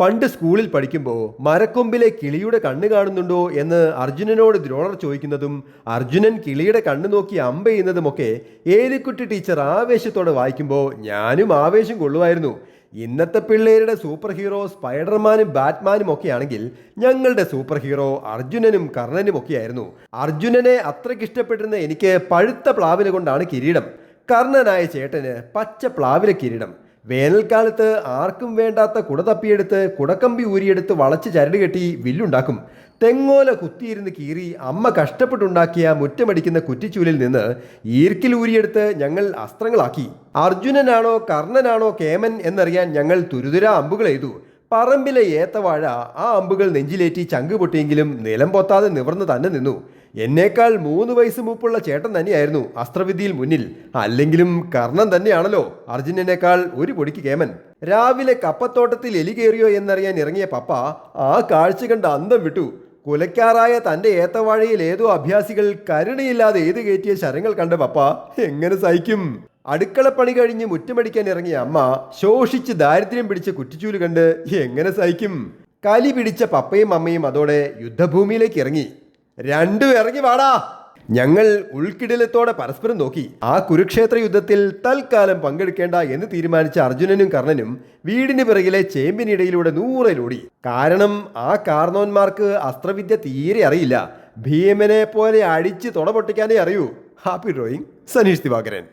പണ്ട് സ്കൂളിൽ പഠിക്കുമ്പോൾ മരക്കൊമ്പിലെ കിളിയുടെ കണ്ണ് കാണുന്നുണ്ടോ എന്ന് അർജുനനോട് ദ്രോണർ ചോദിക്കുന്നതും അർജുനൻ കിളിയുടെ കണ്ണ് നോക്കി അമ്പ ചെയ്യുന്നതുമൊക്കെ ഏലിക്കുട്ടി ടീച്ചർ ആവേശത്തോടെ വായിക്കുമ്പോൾ ഞാനും ആവേശം കൊള്ളുമായിരുന്നു. ഇന്നത്തെ പിള്ളേരുടെ സൂപ്പർ ഹീറോ സ്പൈഡർമാനും ബാറ്റ്മാനും ഒക്കെയാണെങ്കിൽ ഞങ്ങളുടെ സൂപ്പർ ഹീറോ അർജുനനും കർണനും ഒക്കെയായിരുന്നു അർജുനനെ അത്രയ്ക്ക് ഇഷ്ടപ്പെട്ടിരുന്ന എനിക്ക് പഴുത്ത പ്ലാവില കൊണ്ടാണ് കിരീടം. കർണനായ ചേട്ടന് പച്ച പ്ലാവില കിരീടം. വേനൽക്കാലത്ത് ആർക്കും വേണ്ടാത്ത കുട തപ്പിയെടുത്ത് കുടക്കമ്പി ഊരിയെടുത്ത് വളച്ച് ചരട് കെട്ടി വില്ലുണ്ടാക്കും. തെങ്ങോല കുത്തിയിരുന്ന് കീറി അമ്മ കഷ്ടപ്പെട്ടുണ്ടാക്കിയ മുറ്റമടിക്കുന്ന കുറ്റിച്ചൂലിൽ നിന്ന് ഈർക്കിൽ ഊരിയെടുത്ത് ഞങ്ങൾ അസ്ത്രങ്ങളാക്കി. അർജുനനാണോ കർണനാണോ കേമൻ എന്നറിയാൻ ഞങ്ങൾ തുരുതുര അമ്പുകൾ എയ്തു. പറമ്പിലെ ഏത്തവാഴ ആ അമ്പുകൾ നെഞ്ചിലേറ്റി ചങ്ക് പൊട്ടിയെങ്കിലും നിലം പൊത്താതെ നിവർന്ന് തന്നെ നിന്നു. എന്നേക്കാൾ മൂന്ന് വയസ്സ് മൂപ്പുള്ള ചേട്ടൻ തന്നെയായിരുന്നു അസ്ത്രവിദ്യയിൽ മുന്നിൽ. അല്ലെങ്കിലും കർണൻ തന്നെയാണല്ലോ അർജുനനേക്കാൾ ഒരു പൊടിക്ക് കേമൻ. രാവിലെ കപ്പത്തോട്ടത്തിൽ എലി കയറിയോ എന്നറിയാൻ ഇറങ്ങിയ പപ്പ ആ കാഴ്ച കണ്ട് അന്തം വിട്ടു. കുലയ്ക്കാറായ തന്റെ ഏത്തവാഴയിൽ ഏതോ അഭ്യാസികൾ കരുണയില്ലാതെ ഏത് കയറ്റിയ ശരങ്ങൾ കണ്ട പപ്പ എങ്ങനെ സഹിക്കും? അടുക്കളപ്പണി കഴിഞ്ഞ് മുറ്റമടിക്കാൻ ഇറങ്ങിയ അമ്മ ശോഷിച്ച് ദാരിദ്ര്യം പിടിച്ച കുറ്റിച്ചൂൽ കണ്ട് എങ്ങനെ സഹിക്കും? കലി പിടിച്ച പപ്പയും അമ്മയും അതോടെ യുദ്ധഭൂമിയിലേക്ക് ഇറങ്ങി. രണ്ടും ഇറങ്ങി വാടാ. ഞങ്ങൾ ഉൾക്കിടിലത്തോടെ പരസ്പരം നോക്കി. ആ കുരുക്ഷേത്ര യുദ്ധത്തിൽ തൽക്കാലം പങ്കെടുക്കേണ്ട എന്ന് തീരുമാനിച്ച അർജുനനും കർണനും വീടിന് പിറകിലെ ചേമ്പിനിടയിലൂടെ നൂറിലോടി കാരണം ആ കാർണവന്മാർക്ക് അസ്ത്രവിദ്യ തീരെ അറിയില്ല. ഭീമനെ പോലെ അടിച്ച് തുടപൊട്ടിക്കാനേ അറിയൂ. Happy drawing Saneesh Divakaran.